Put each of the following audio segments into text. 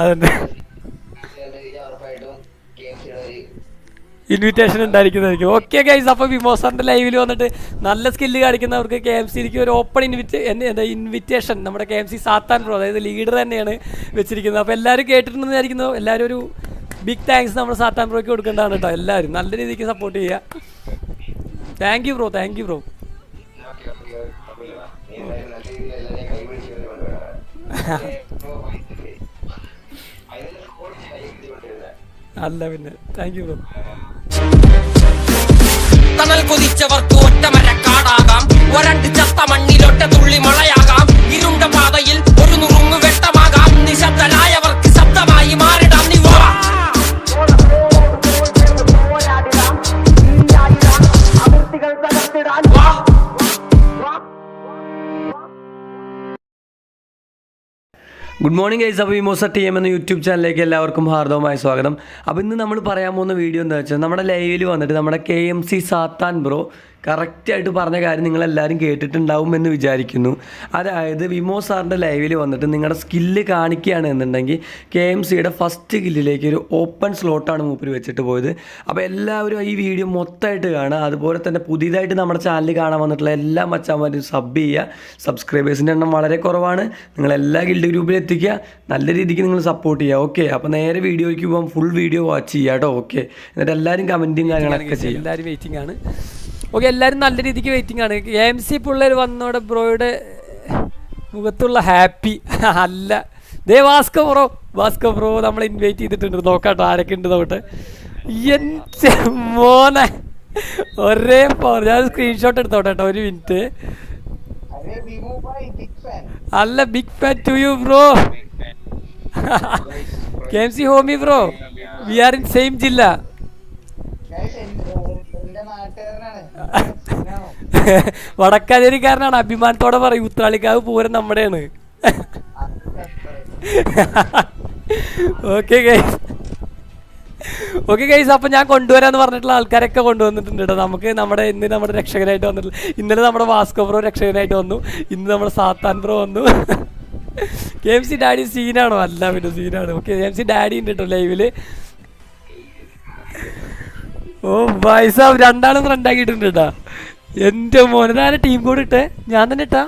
അതന്നെ. ഇൻവിറ്റേഷൻ ഉണ്ടായിരിക്കുന്നതായിരിക്കും. Okay guys അപ്പോൾ വിമോസറിന്റെ ലൈവിൽ വന്നിട്ട് നല്ല സ്കില്ല് കാണിക്കുന്നവർക്ക് കെ എം സിക്ക് ഒരു ഓപ്പൺ ഇൻവിറ്റ് എന്താ ഇൻവിറ്റേഷൻ നമ്മുടെ കെ എം സി സാത്താൻ പ്രോ അതായത് ലീഡർ തന്നെയാണ് വെച്ചിരിക്കുന്നത്. അപ്പോൾ എല്ലാവരും കേട്ടിട്ടുണ്ടെന്ന് വിചാരിക്കുന്നു. എല്ലാവരും ഒരു ബിഗ് താങ്ക്സ് നമ്മുടെ സാത്താൻ പ്രോയ്ക്ക് കൊടുക്കേണ്ടതാണ് കേട്ടോ എല്ലാവരും നല്ല രീതിക്ക് സപ്പോർട്ട് ചെയ്യുക. Thank you bro thank you bro അല്ല പിന്നെ. താങ്ക് യു ബ്രോ തണൽ കൊതിച്ചവർക്ക് ഒറ്റമരക്കാടാകാം. ഒരണ്ട് ചത്ത മണ്ണിലൊറ്റ തുള്ളി മഴയാകാം ഗുഡ് മോർണിംഗ് ഗൈസ് അപ്പോൾ വിമോസ ടി എം എന്ന യൂട്യൂബ് ചാനലിലേക്ക് എല്ലാവർക്കും ഹാർദവമായ സ്വാഗതം. അപ്പോൾ ഇന്ന് നമ്മൾ പറയാൻ പോകുന്ന വീഡിയോ എന്താ വെച്ചാൽ നമ്മുടെ ലൈവിൽ വന്നിട്ട് നമ്മുടെ K M C Sathan bro കറക്റ്റായിട്ട് പറഞ്ഞ കാര്യം നിങ്ങളെല്ലാവരും കേട്ടിട്ടുണ്ടാവും എന്ന് വിചാരിക്കുന്നു. അതായത് വിമോ സാറിന്റെ ലൈവിൽ വന്നിട്ട് നിങ്ങളുടെ സ്കില്ല് കാണിക്കുകയാണ് എന്നുണ്ടെങ്കിൽ കെ എം സിയുടെ ഫസ്റ്റ് കില്ലിലേക്ക് ഒരു ഓപ്പൺ സ്ലോട്ടാണ് മൂപ്പര് വെച്ചിട്ട് പോയത്. അപ്പോൾ എല്ലാവരും ഈ വീഡിയോ മൊത്തമായിട്ട് കാണുക. അതുപോലെ തന്നെ പുതിയതായിട്ട് നമ്മുടെ ചാനൽ കാണാൻ വന്നിട്ടുള്ള എല്ലാ മച്ചാന്മാരും സബ് ചെയ്യുക. സബ്സ്ക്രൈബേഴ്സിന്റെ എണ്ണം വളരെ കുറവാണ്. നിങ്ങൾ എല്ലാ ഗിൽഡ് ഗ്രൂപ്പിലും എത്തിക്കുക. നല്ല രീതിക്ക് നിങ്ങൾ സപ്പോർട്ട് ചെയ്യുക. ഓക്കെ അപ്പോൾ നേരെ വീഡിയോയ്ക്ക് പോകാം. ഫുൾ വീഡിയോ വാച്ച് ചെയ്യുക കേട്ടോ. ഓക്കെ എന്നിട്ട് എല്ലാവരും കമന്റും കാര്യങ്ങളൊക്കെ ചെയ്യും എല്ലാവരും വെയിറ്റിംഗ് ആണ്. ഓക്കെ എല്ലാവരും നല്ല രീതിക്ക് വെയിറ്റിംഗ് ആണ്. എ എം സി പിള്ളേർ വന്നോടെ ബ്രോയുടെ മുഖത്തുള്ള ഹാപ്പി അല്ല. ദേ വാസ്കോ ബ്രോ. വാസ്കോ ബ്രോ നമ്മൾ ഇൻവൈറ്റ് ചെയ്തിട്ടുണ്ട്. നോക്കാട്ടോ ആരൊക്കെ ഉണ്ട് നോട്ടെ എന്റെ മോനെ. ഒരേ ഞാൻ സ്ക്രീൻഷോട്ട് എടുത്തോട്ടെ കേട്ടോ ഒരു മിനിറ്റ് അല്ല big fan to you bro K M C homie bro we are in same ജില്ല. വടക്കാനേരിക്കാരനാണ്. അഭിമാനത്തോടെ പറയും ഉത്രാളിക്കാവ് പൂരം നമ്മുടെയാണ്. ഓക്കെ ഗൈസ് ഓക്കെ ഗൈസ് അപ്പം ഞാൻ കൊണ്ടുവരാന്ന് പറഞ്ഞിട്ടുള്ള ആൾക്കാരൊക്കെ കൊണ്ടുവന്നിട്ടുണ്ട് കേട്ടോ നമുക്ക് നമ്മുടെ ഇന്ന് നമ്മുടെ രക്ഷകനായിട്ട് വന്നിട്ടുള്ള ഇന്നലെ നമ്മുടെ വാസ്കോ ബ്രോ രക്ഷകനായിട്ട് വന്നു. ഇന്ന് നമ്മുടെ സാത്താൻ ബ്രോ വന്നു. കെ എം സി ഡാഡി സീനാണോ? അല്ല പിന്നെ സീനാണ്. Okay K M C daddy ഉണ്ട് കേട്ടോ ലൈവിൽ ഓ വയസ്സാവും രണ്ടാളും ഫ്രണ്ട് ആക്കിയിട്ടുണ്ട് കേട്ടാ എന്റെ മോനെ ടീം കോഡ് ഇട്ടേ? ഞാൻ തന്നെ ഇട്ടാ?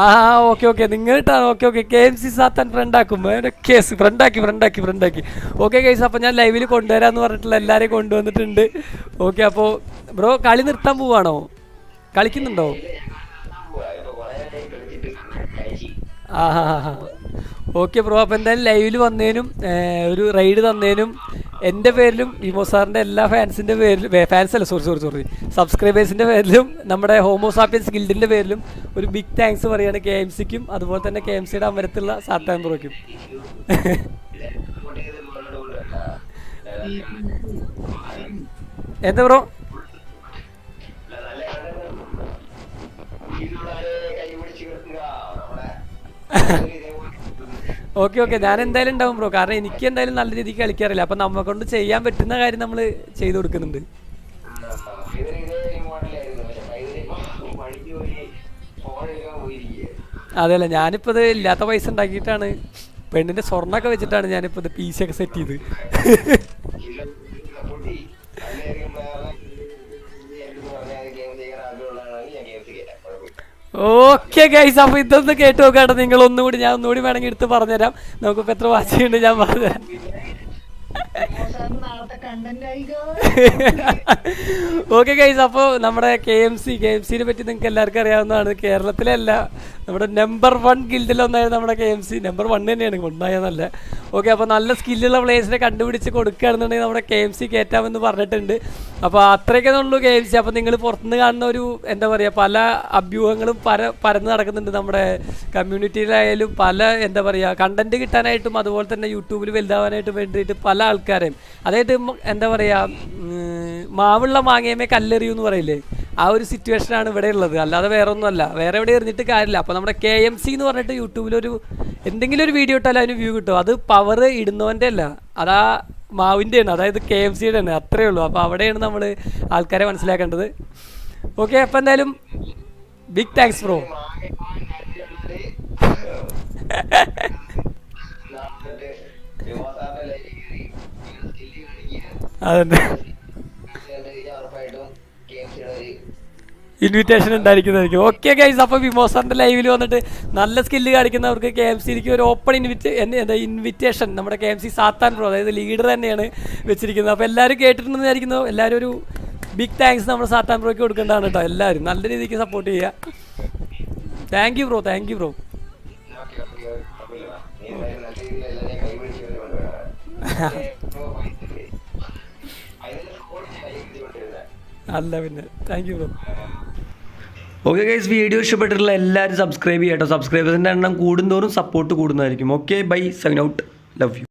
ആ ഓക്കെ ഓക്കെ നിങ്ങൾ ഇട്ടാണ് okay okay K M C സാത്താൻ ഫ്രണ്ട് ആക്കും. കേസ് ഫ്രണ്ട് ആക്കി ഫ്രണ്ട് ആക്കി ഫ്രണ്ട് ആക്കി. ഓക്കെ കേസ് അപ്പോൾ ഞാൻ ലൈവിൽ കൊണ്ടുവരാന്ന് പറഞ്ഞിട്ടുള്ള എല്ലാവരെയും കൊണ്ടുവന്നിട്ടുണ്ട്. ഓക്കെ അപ്പോൾ ബ്രോ കളി നിർത്താൻ പോവാണോ? കളിക്കുന്നുണ്ടോ? ആ ഹാ ഹാ ഓക്കെ ബ്രോ അപ്പോൾ എന്തായാലും ലൈവിൽ വന്നേനും ഒരു റൈഡ് തന്നതിനും എന്റെ പേരിലും വിമോ സാറിന്റെ എല്ലാ ഫാൻസിന്റെ പേരിലും ഫാൻസ് അല്ല സോറി സോറി സോറി സബ്സ്ക്രൈബേഴ്സിന്റെ പേരിലും നമ്മുടെ ഹോമോസാപ്പിയൻസ് ഗിൽഡിന്റെ പേരിലും ഒരു ബിഗ് താങ്ക്സ് പറയുകയാണ് കെ എം സിക്കും അതുപോലെ തന്നെ കെ എം സിയുടെ അമരത്തുള്ള സാത്താൻ ബ്രോയ്ക്കും എന്താ ബ്രോ? Okay okay. ഞാൻ എന്തായാലും ഉണ്ടാവും ബ്രോ. കാരണം എനിക്ക് എന്തായാലും നല്ല രീതിക്ക് കളിക്കാറില്ല. അപ്പൊ നമ്മെ കൊണ്ട് ചെയ്യാൻ പറ്റുന്ന കാര്യം നമ്മൾ ചെയ്തു കൊടുക്കുന്നുണ്ട്. അതെയല്ല ഞാനിപ്പോ ഇത് ഇല്ലാത്ത പൈസ ഉണ്ടാക്കിയിട്ടാണ് പെണ്ണിന്റെ സ്വർണൊക്കെ വെച്ചിട്ടാണ് ഞാനിപ്പോ ഇത് പി സി ഒക്കെ സെറ്റ് ചെയ്ത്. ഓക്കെ ഗൈസ് അപ്പോൾ ഇതൊന്ന് കേട്ട് നോക്കാട്ടെ നിങ്ങൾ ഒന്നുകൂടി ഞാൻ ഒന്നുകൂടി വേണമെങ്കിൽ എടുത്ത് പറഞ്ഞുതരാം. നമുക്കിപ്പോൾ എത്ര ചെയ്യുന്നുണ്ട് ഞാൻ പറഞ്ഞുതരാം. ഓക്കെ ഗൈസ് അപ്പോൾ നമ്മുടെ K M C K M സിനെ പറ്റി നിങ്ങൾക്ക് എല്ലാവർക്കും അറിയാവുന്നതാണ്. കേരളത്തിലല്ല നമ്മുടെ നമ്പർ വൺ ഗിൽഡിലൊന്നായിരുന്നു നമ്മുടെ K M C number one തന്നെയാണ് ഒന്നായെന്നല്ല ഓക്കെ അപ്പോൾ നല്ല സ്കില്ലുള്ള പ്ലേയേഴ്സിനെ കണ്ടുപിടിച്ച് കൊടുക്കുകയാണെന്നുണ്ടെങ്കിൽ നമ്മുടെ കെ എം സി കയറ്റാമെന്ന് പറഞ്ഞിട്ടുണ്ട്. അപ്പോൾ അത്രയൊക്കെ ഉള്ളൂ കെ എം സി അപ്പോൾ നിങ്ങൾ പുറത്തുനിന്ന് കാണുന്ന ഒരു എന്താ പറയുക പല അഭ്യൂഹങ്ങളും പര പരന്ന് നടക്കുന്നുണ്ട് നമ്മുടെ കമ്മ്യൂണിറ്റിയിലായാലും പല എന്താ പറയുക കണ്ടന്റ് കിട്ടാനായിട്ടും അതുപോലെ തന്നെ യൂട്യൂബിൽ വലുതാവാനായിട്ടും വേണ്ടിയിട്ട് പല ആൾക്കാരെയും അതായത് എന്താ പറയുക മാവുള്ള മാങ്ങയമേ കല്ലെറിയൂ എന്ന് പറയില്ലേ? ആ ഒരു സിറ്റുവേഷനാണ് ഇവിടെ ഉള്ളത്. അല്ലാതെ വേറെ ഒന്നുമല്ല വേറെ എവിടെ എറിഞ്ഞിട്ട് കാര്യമില്ല. അപ്പോൾ നമ്മുടെ കെ എം സി എന്ന് പറഞ്ഞിട്ട് യൂട്യൂബിലൊരു എന്തെങ്കിലും ഒരു വീഡിയോ ഇട്ടാലും അതിന് വ്യൂ കിട്ടും. അത് പവർ ഇടുന്നവന്റെ അല്ല. അതാ മാവിന്റെയാണ്. അതായത് കെ എം സിയുടെ ആണ് അത്രേ ഉള്ളൂ. അപ്പോൾ അവിടെയാണ് നമ്മൾ ആൾക്കാരെ മനസ്സിലാക്കേണ്ടത്. ഓക്കെ അപ്പോൾ എന്തായാലും ബിഗ് താങ്ക്സ് ബ്രോ ഇൻവിറ്റേഷൻ ഉണ്ടായിരിക്കുന്നതായിരിക്കും ഓക്കെ ഗൈസ് അപ്പോൾ വിമോസറിന്റെ ലൈവിൽ വന്നിട്ട് നല്ല സ്കില്ല് കാണിക്കുന്നവർക്ക് കെ എം സിക്ക് ഒരു ഓപ്പൺ ഇൻവിറ്റ് എന്താ ഇൻവിറ്റേഷൻ നമ്മുടെ കെ എം സി സാത്താൻ പ്രോ അതായത് ലീഡർ തന്നെയാണ് വെച്ചിരിക്കുന്നത്. അപ്പോൾ എല്ലാവരും കേട്ടിട്ടുണ്ടെന്ന് എല്ലാവരും ഒരു ബിഗ് താങ്ക്സ് നമ്മുടെ സാത്താൻ പ്രോയ്ക്ക് കൊടുക്കേണ്ടതാണ് കേട്ടോ. എല്ലാവരും നല്ല രീതിക്ക് സപ്പോർട്ട് ചെയ്യുക thank you bro thank you bro അല്ല പിന്നെ. Thank you bro okay guys video ഇഷ്ടപ്പെട്ടിട്ടുള്ള എല്ലാവരും സബ്സ്ക്രൈബ് ചെയ്യട്ടോ സബ്സ്ക്രൈബേഴ്സിന്റെ എണ്ണം കൂടുന്തോറും support കൂടുന്നതായിരിക്കും. Okay bye sign out love you